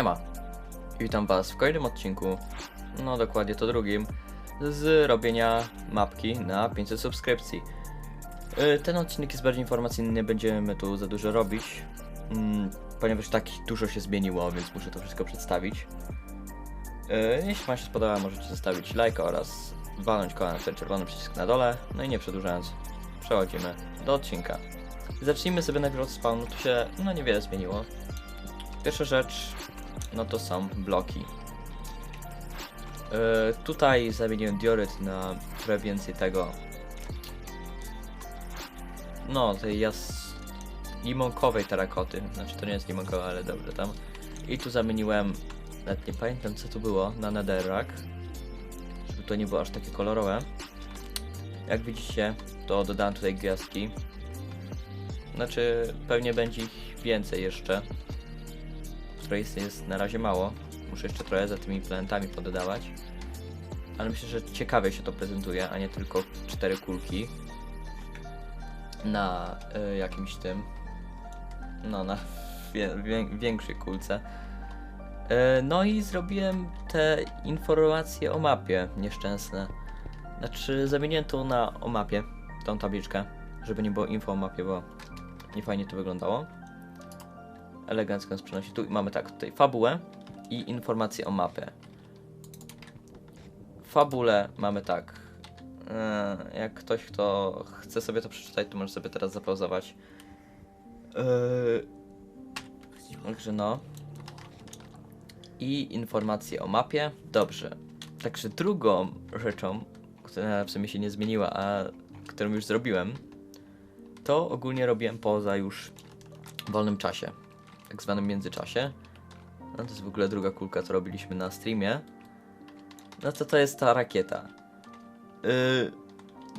Siema. Witam Was w kolejnym odcinku, no dokładnie to drugim, z robienia mapki na 500 subskrypcji. Y, Ten odcinek jest bardziej informacyjny, nie będziemy tu za dużo robić, mm, ponieważ tak dużo się zmieniło, więc muszę to wszystko przedstawić. Y, Jeśli Wam się spodoba, możecie zostawić lajka oraz walnąć koła na ten czerwony przycisk na dole. No i nie przedłużając, przechodzimy do odcinka. Zacznijmy sobie najpierw od spawnu, tu się no niewiele zmieniło. Pierwsza rzecz, no to są bloki. Yy, tutaj zamieniłem dioryt na trochę więcej tego. No, tej jas... limonkowej terakoty. Znaczy to nie jest limonkowa, ale dobrze tam. I tu zamieniłem, nawet nie pamiętam co tu było, na netherrack. Żeby to nie było aż takie kolorowe. Jak widzicie, to dodałem tutaj gwiazdki. Znaczy, pewnie będzie ich więcej jeszcze jest, jest na razie mało. Muszę jeszcze trochę za tymi planetami pododawać. Ale myślę, że ciekawie się to prezentuje, a nie tylko cztery kulki na y, jakimś tym. No, na wie, wie, większej kulce. Y, no i zrobiłem te informacje o mapie nieszczęsne. Znaczy, zamieniłem to na o mapie, tą tabliczkę, żeby nie było info o mapie, bo nie fajnie to wyglądało elegancko nas przenosi. Tu mamy tak, tutaj fabułę i informacje o mapie. Fabule mamy tak. e, Jak ktoś, kto chce sobie to przeczytać, to może sobie teraz zapauzować. Yy, Także no. I informacje o mapie. Dobrze. Także drugą rzeczą, która w sumie się nie zmieniła, a którą już zrobiłem, to ogólnie robiłem poza już wolnym czasie tak zwanym międzyczasie. No to jest w ogóle druga kulka, co robiliśmy na streamie. No to to jest ta rakieta. Yy,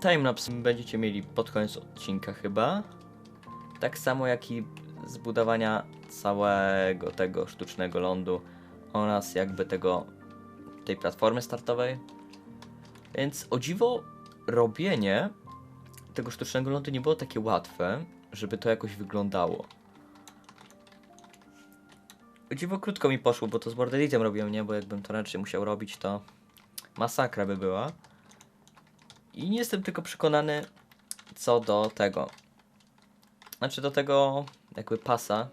timelapse będziecie mieli pod koniec odcinka chyba. Tak samo jak i zbudowania całego tego sztucznego lądu oraz jakby tego tej platformy startowej. Więc o dziwo robienie tego sztucznego lądu nie było takie łatwe, żeby to jakoś wyglądało. Dziwo krótko mi poszło, bo to z Bordelitem robiłem, nie? Bo jakbym to raczej musiał robić, to masakra by była. I nie jestem tylko przekonany co do tego. Znaczy do tego jakby pasa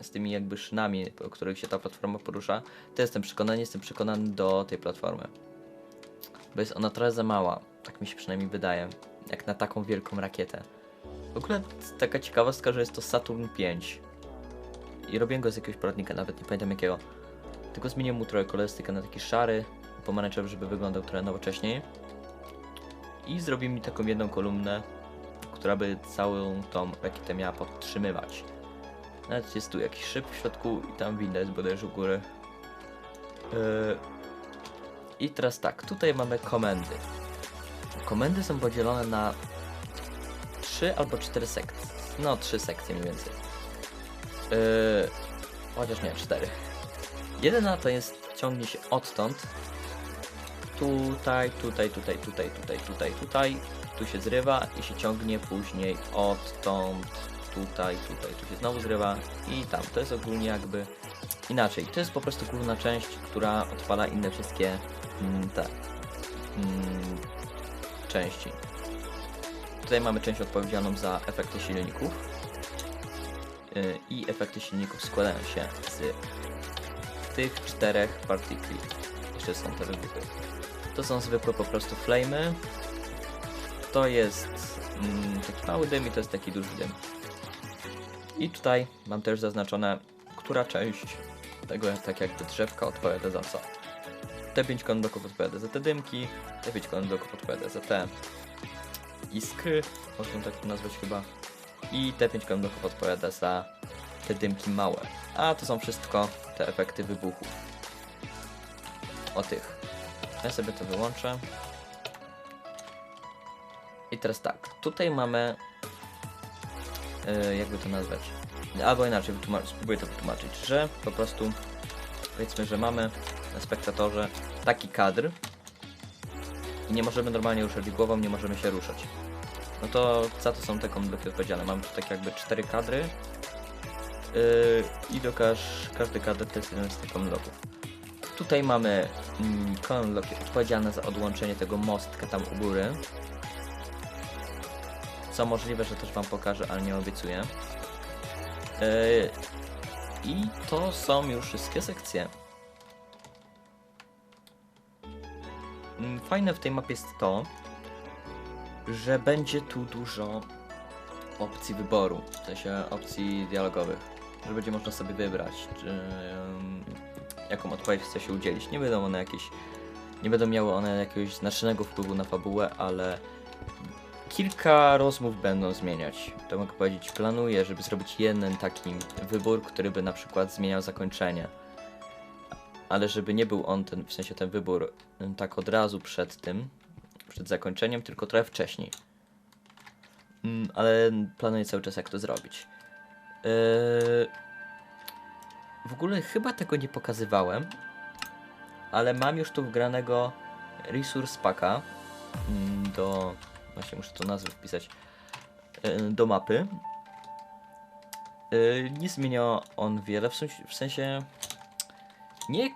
z tymi jakby szynami, po których się ta platforma porusza. To jestem przekonany, jestem przekonany do tej platformy. Bo jest ona trochę za mała, tak mi się przynajmniej wydaje. Jak na taką wielką rakietę. W ogóle taka ciekawostka, że jest to Saturn 5 i robiłem go z jakiegoś poradnika, nawet nie pamiętam jakiego. Tylko zmieniłem mu trochę kolorystykę na taki szary, pomarańczowy, żeby wyglądał trochę nowocześniej. I zrobił mi taką jedną kolumnę, która by całą tą rakietę miała podtrzymywać. Nawet jest tu jakiś szyb w środku i tam winda jest bodajże u góry. Yy. I teraz tak, tutaj mamy komendy. Komendy są podzielone na 3 albo 4 sekcje. No, 3 sekcje mniej więcej. Yy, chociaż nie, cztery. Jedyna to jest ciągnie się odtąd. Tutaj, tutaj, tutaj, tutaj, tutaj, tutaj, tutaj. Tu się zrywa i się ciągnie później odtąd. Tutaj, tutaj, tu się znowu zrywa i tam. To jest ogólnie jakby inaczej. To jest po prostu główna część, która odpala inne wszystkie mm, te mm, części. Tutaj mamy część odpowiedzialną za efekty silników i efekty silników składają się z tych czterech partikli. Jeszcze są te wybuchy. To są zwykłe po prostu flamey. To jest mm, taki mały dym i to jest taki duży dym. I tutaj mam też zaznaczone, która część tego tak jakby drzewka odpowiada za co. Te 5 kondoków odpowiada za te dymki, te 5 kondoków odpowiada za te iskry, można tak to nazwać chyba. I te 5 kondoków odpowiada za te dymki małe. A to są wszystko te efekty wybuchów. O tych. Ja sobie to wyłączę. I teraz tak, tutaj mamy yy, jakby to nazwać. Albo inaczej, spróbuję to wytłumaczyć, że po prostu powiedzmy, że mamy na spektatorze taki kadr i nie możemy normalnie ruszać głową, nie możemy się ruszać. No to za to są te kondychy odpowiedzialne. Mamy tu tak jakby cztery kadry Yy, I do każ, każdy kadr to jest jeden z tych konlogów. Tutaj mamy mm, konlog odpowiedzialny za odłączenie tego mostka tam u góry. Co możliwe, że też wam pokażę, ale nie obiecuję. Yy, I to są już wszystkie sekcje. Mm, Fajne w tej mapie jest to, że będzie tu dużo opcji wyboru, w sensie opcji dialogowych, że będzie można sobie wybrać, czy, em, jaką odpowiedź chce się udzielić. Nie będą one jakieś, nie będą miały one jakiegoś znacznego wpływu na fabułę, ale kilka rozmów będą zmieniać. To mogę powiedzieć, planuję, żeby zrobić jeden taki wybór, który by na przykład zmieniał zakończenie. Ale żeby nie był on ten, w sensie ten wybór tak od razu przed tym, przed zakończeniem, tylko trochę wcześniej. Mm, ale planuję cały czas jak to zrobić. Yy... W ogóle chyba tego nie pokazywałem, ale mam już tu wgranego resource packa mm, do... Właśnie muszę to nazwę wpisać. Yy, do mapy. Yy, nie zmienia on wiele, w sensie, nie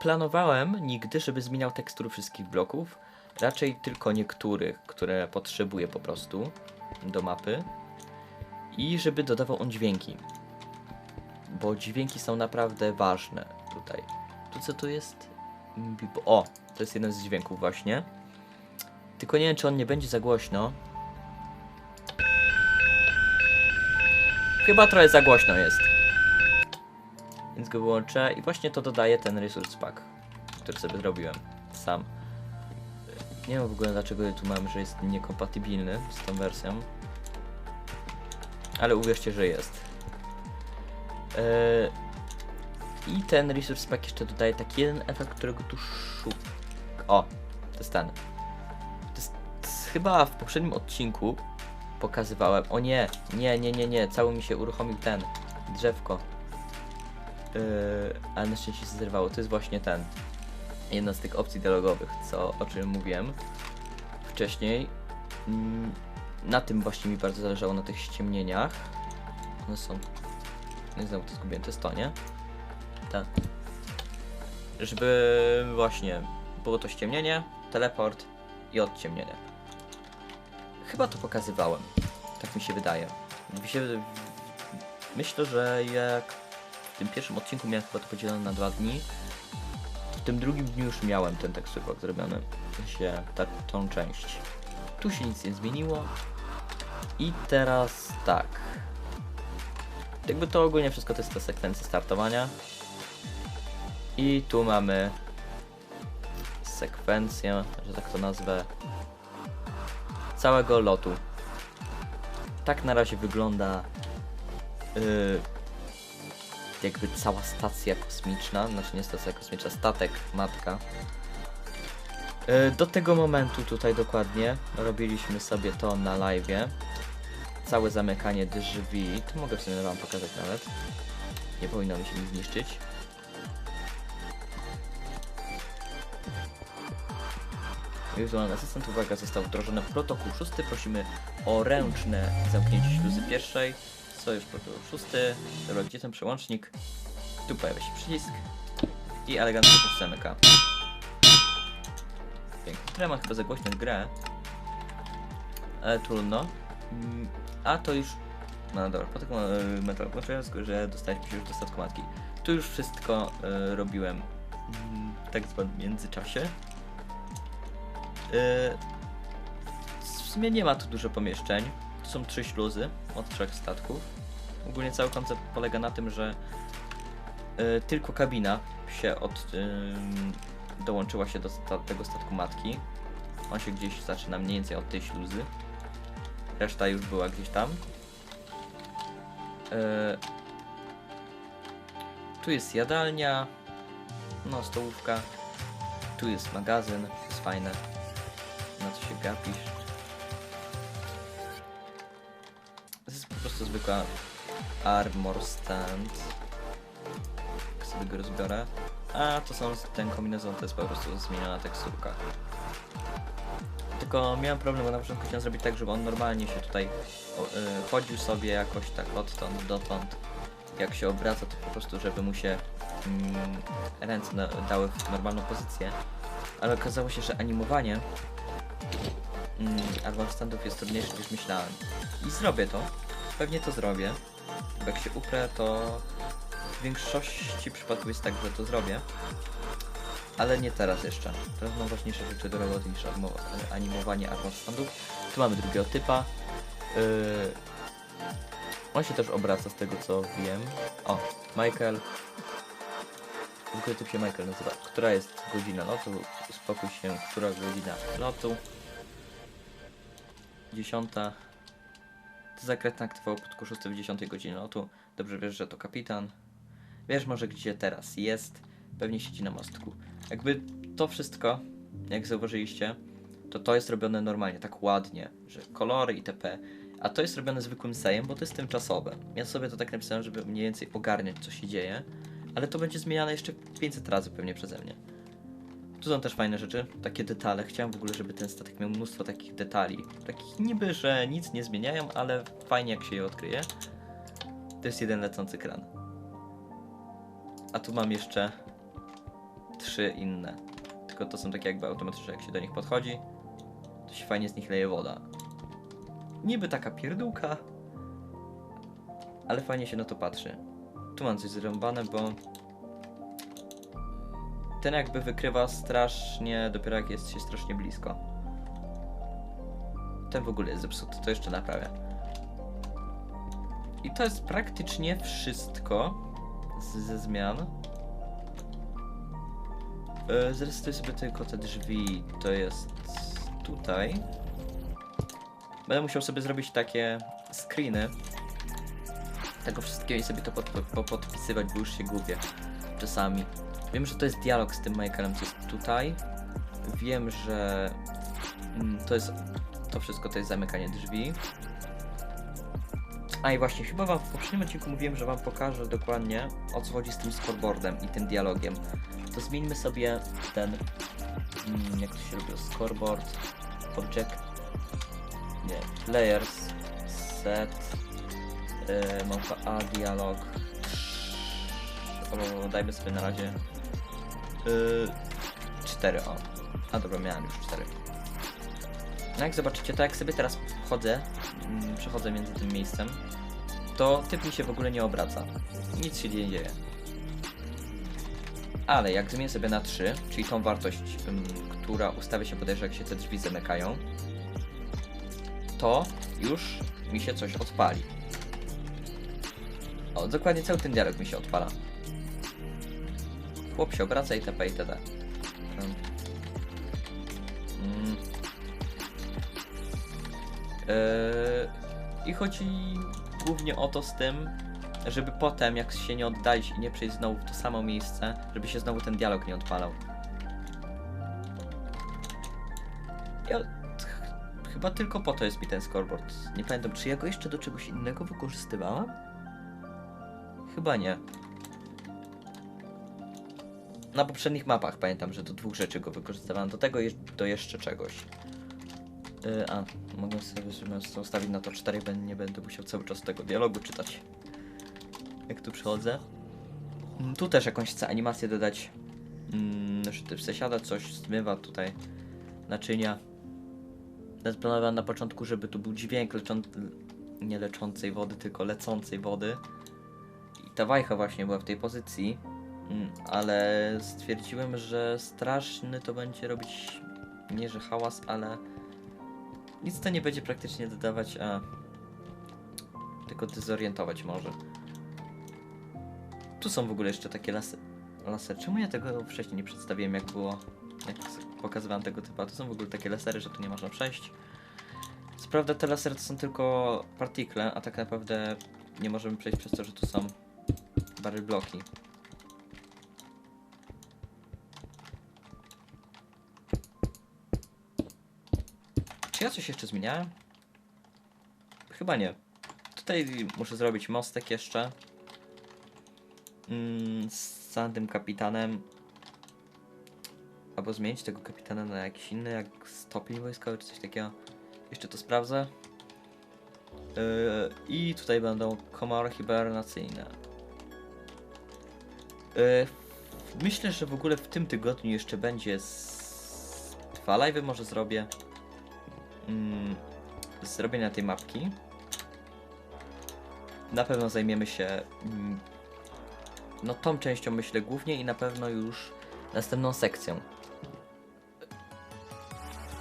planowałem nigdy, żeby zmieniał tekstury wszystkich bloków, raczej tylko niektórych, które potrzebuję po prostu do mapy i żeby dodawał on dźwięki, bo dźwięki są naprawdę ważne tutaj. Tu co tu jest? O, to jest jeden z dźwięków właśnie. Tylko nie wiem, czy on nie będzie za głośno. Chyba trochę za głośno jest. Więc go wyłączę i właśnie to dodaje ten resource pack, który sobie zrobiłem sam. Nie wiem w ogóle dlaczego tu mam, że jest niekompatybilny z tą wersją. Ale uwierzcie, że jest. Eee, I ten resource pack jeszcze dodaje taki jeden efekt, którego tu szuk. O, to jest ten. To jest chyba w poprzednim odcinku pokazywałem. O nie, nie, nie, nie, nie. Cały mi się uruchomił ten drzewko. Yy, ale na szczęście się zerwało. To jest właśnie ten. Jedna z tych opcji dialogowych, co, o czym mówiłem wcześniej. Mm, Na tym właśnie mi bardzo zależało, na tych ściemnieniach. One są... Nie znowu to zgubiłem, to jest to, nie? Tak. Żeby właśnie było to ściemnienie, teleport i odciemnienie. Chyba to pokazywałem. Tak mi się wydaje. Mi się... Myślę, że jak w tym pierwszym odcinku miałem chyba to podzielone na dwa dni, tym drugim dniu już miałem ten teksturpak zrobiony. W sensie ta, tą część. Tu się nic nie zmieniło. I teraz tak. Jakby to ogólnie wszystko to jest ta sekwencja startowania. I tu mamy sekwencję, że tak to nazwę, całego lotu. Tak na razie wygląda yy, jakby cała stacja kosmiczna, znaczy nie stacja kosmiczna, statek matka. Yy, do tego momentu tutaj dokładnie robiliśmy sobie to na live. Całe zamykanie drzwi. To mogę w sumie wam pokazać nawet. Nie powinno mi się nic zniszczyć. Wirtualny asystent, uwaga, został wdrożony protokół szósty. Prosimy o ręczne zamknięcie śluzy pierwszej. Sojusz protokół szósty. Dobra, gdzie ten przełącznik? Tu pojawia się przycisk. I elegancko to się zamyka. Pięknie. Mam chyba za głośną grę. Ale trudno. Mm, A to już... No dobra, po taką e, metal że dostaliśmy już do statku matki. Tu już wszystko e, robiłem w tak zwanym międzyczasie. E, w sumie nie ma tu dużo pomieszczeń. Tu są trzy śluzy od trzech statków. Ogólnie cały koncept polega na tym, że e, tylko kabina się od, ym, dołączyła się do sta tego statku matki. On się gdzieś zaczyna mniej więcej od tej śluzy. Reszta już była gdzieś tam. E, tu jest jadalnia. No, stołówka. Tu jest magazyn. Jest fajne. Na co się gapisz. To jest po prostu zwykła armor stand. Jak sobie go rozbiorę. A to są ten kombinezon, to jest po prostu zmieniona teksturka. Tylko miałem problem, bo na początku chciałem zrobić tak, żeby on normalnie się tutaj o, y, chodził sobie jakoś tak odtąd dotąd. jak się obraca, to po prostu, żeby mu się mm, ręce na, dały w normalną pozycję. Ale okazało się, że animowanie mm, Advanced Standów jest trudniejsze niż myślałem. I zrobię to. Pewnie to zrobię. Jak się uprę, to w większości przypadków jest tak, że to zrobię. Ale nie teraz jeszcze. Teraz mam ważniejsze rzeczy do roboty niż animo- animowanie Advanced Standów. Tu mamy drugiego typa. Yy, on się też obraca z tego co wiem. O, Michael. W ogóle typ się Michael nazywa. Która jest godzina lotu? Spokój się, która godzina lotu? Dziesiąta. Zakretna aktywował pod kurzu w 10 godzinie lotu. Dobrze wiesz, że to kapitan. Wiesz może gdzie teraz jest. Pewnie siedzi na mostku. Jakby to wszystko, jak zauważyliście, to to jest robione normalnie, tak ładnie, że kolory itp. A to jest robione zwykłym sejem, bo to jest tymczasowe. Ja sobie to tak napisałem, żeby mniej więcej ogarniać, co się dzieje. Ale to będzie zmieniane jeszcze 500 razy pewnie przeze mnie. Tu są też fajne rzeczy, takie detale. Chciałem w ogóle, żeby ten statek miał mnóstwo takich detali. Takich niby, że nic nie zmieniają, ale fajnie jak się je odkryje. To jest jeden lecący kran. A tu mam jeszcze trzy inne. Tylko to są takie jakby automatyczne, jak się do nich podchodzi, to się fajnie z nich leje woda. Niby taka pierdółka, ale fajnie się na to patrzy. Tu mam coś zrąbane, bo ten jakby wykrywa strasznie, dopiero jak jest się strasznie blisko. Ten w ogóle jest zepsuty, to jeszcze naprawię. I to jest praktycznie wszystko z, ze zmian. Zresetuję sobie tylko te drzwi, to jest tutaj. Będę musiał sobie zrobić takie screeny tego wszystkiego i sobie to pod, pod, podpisywać, bo już się gubię czasami. Wiem, że to jest dialog z tym Michaelem, co jest tutaj. Wiem, że mm, to jest to wszystko to jest zamykanie drzwi. A i właśnie, chyba wam w poprzednim odcinku mówiłem, że wam pokażę dokładnie o co chodzi z tym scoreboardem i tym dialogiem. To zmieńmy sobie ten, mm, jak to się robiło, scoreboard, object, nie, players, set, yy, małpa A, dialog, o, dajmy sobie na razie yy, 4, o. A dobra, miałem już 4. No jak zobaczycie, to jak sobie teraz wchodzę, mm, przechodzę między tym miejscem, to typ mi się w ogóle nie obraca. Nic się nie dzieje. Ale jak zmienię sobie na 3, czyli tą wartość, która ustawi się bodajże jak się te drzwi zamykają, to już mi się coś odpali. O, dokładnie cały ten dialog mi się odpala. Chłop się obraca itp. itd. Ym. Mm. Yy, I chodzi głównie o to z tym, żeby potem, jak się nie oddalić i nie przejść znowu w to samo miejsce, żeby się znowu ten dialog nie odpalał. Ja ch- chyba tylko po to jest mi ten scoreboard. Nie pamiętam, czy ja go jeszcze do czegoś innego wykorzystywałam? Chyba nie. Na poprzednich mapach pamiętam, że do dwóch rzeczy go wykorzystywałem. Do tego i do jeszcze czegoś. Yy, a, mogę sobie ustawić na to 4, bo nie będę musiał cały czas tego dialogu czytać. Jak tu przychodzę. Mm, Tu też jakąś animację dodać. Mm, że ty przesiada coś, zmywa tutaj naczynia. Zaplanowałem na początku, żeby tu był dźwięk leczą... nie leczącej wody, tylko lecącej wody. I ta wajcha właśnie była w tej pozycji. Mm, ale stwierdziłem, że straszny to będzie robić nie że hałas, ale nic to nie będzie praktycznie dodawać, a tylko dezorientować może. Tu są w ogóle jeszcze takie lasy. lasery. Czemu ja tego wcześniej nie przedstawiłem, jak było, jak pokazywałem tego typa? Tu są w ogóle takie lasery, że tu nie można przejść. Co prawda te lasery to są tylko partikle, a tak naprawdę nie możemy przejść przez to, że tu są barry bloki. Ja coś jeszcze zmieniałem? Chyba nie. Tutaj muszę zrobić mostek jeszcze. Mm, z samym kapitanem. Albo zmienić tego kapitana na jakiś inny, jak stopień wojskowy czy coś takiego. Jeszcze to sprawdzę. Yy, I tutaj będą komory hibernacyjne. E, myślę, że w ogóle w tym tygodniu jeszcze będzie z... dwa live'y może zrobię. Mm, zrobienia tej mapki. Na pewno zajmiemy się mm, no tą częścią myślę głównie i na pewno już następną sekcją.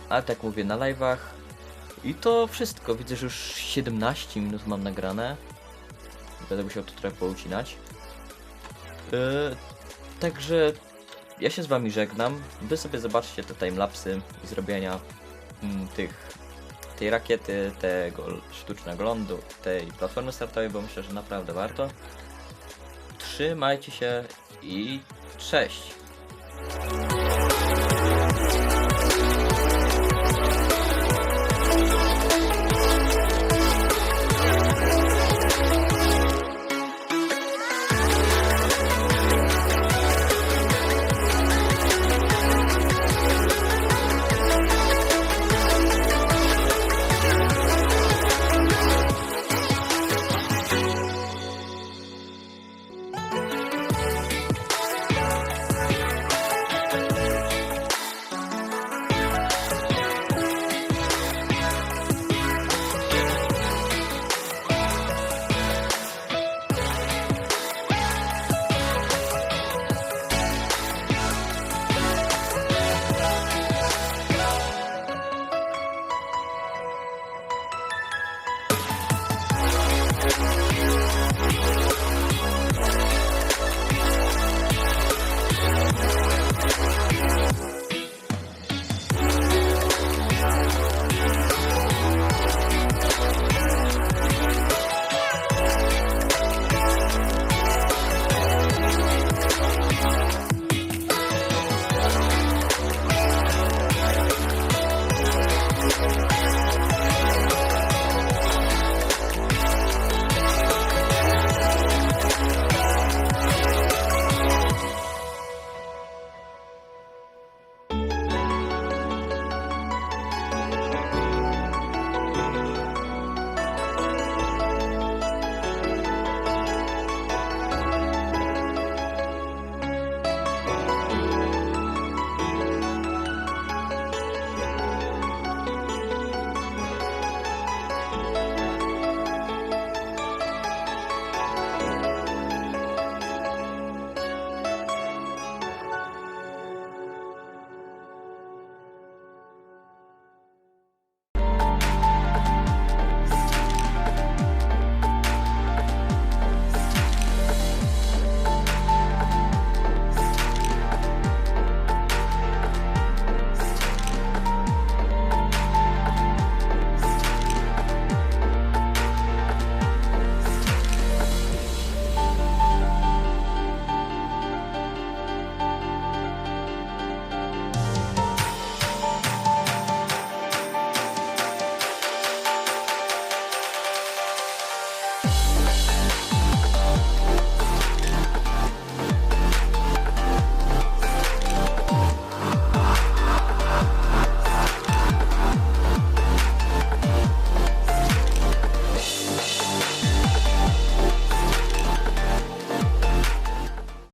Ale tak mówię, na live'ach. I to wszystko. Widzę, że już 17 minut mam nagrane. Będę musiał to trochę poucinać. Yy, także ja się z wami żegnam. Wy sobie zobaczcie te timelapsy zrobienia mm, tych tej rakiety, tego sztucznego lądu, tej platformy startowej, bo myślę, że naprawdę warto. Trzymajcie się i cześć!